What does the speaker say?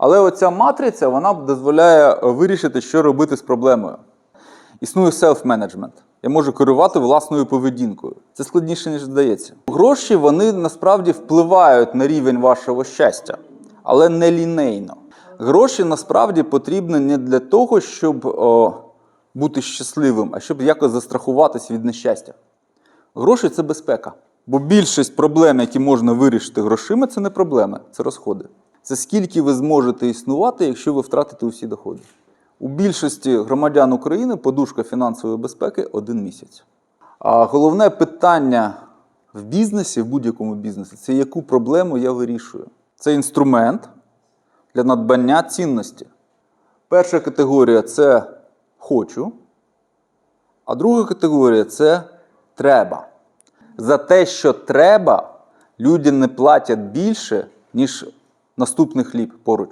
Але оця матриця вона дозволяє е, вирішити, що робити з проблемою. Існує селф-менеджмент. Я можу керувати власною поведінкою. Це складніше, ніж здається. Гроші вони насправді впливають на рівень вашого щастя, але не лінейно. Гроші насправді потрібні не для того, щоб о, бути щасливим, а щоб якось застрахуватись від нещастя. Гроші це безпека. Бо більшість проблем, які можна вирішити грошима, це не проблеми, це розходи. Це скільки ви зможете існувати, якщо ви втратите усі доходи. У більшості громадян України подушка фінансової безпеки один місяць. А головне питання в бізнесі, в будь-якому бізнесі, це яку проблему я вирішую. Це інструмент для надбання цінності. Перша категорія це хочу, а друга категорія це треба. За те, що треба, люди не платять більше, ніж наступний хліб поруч.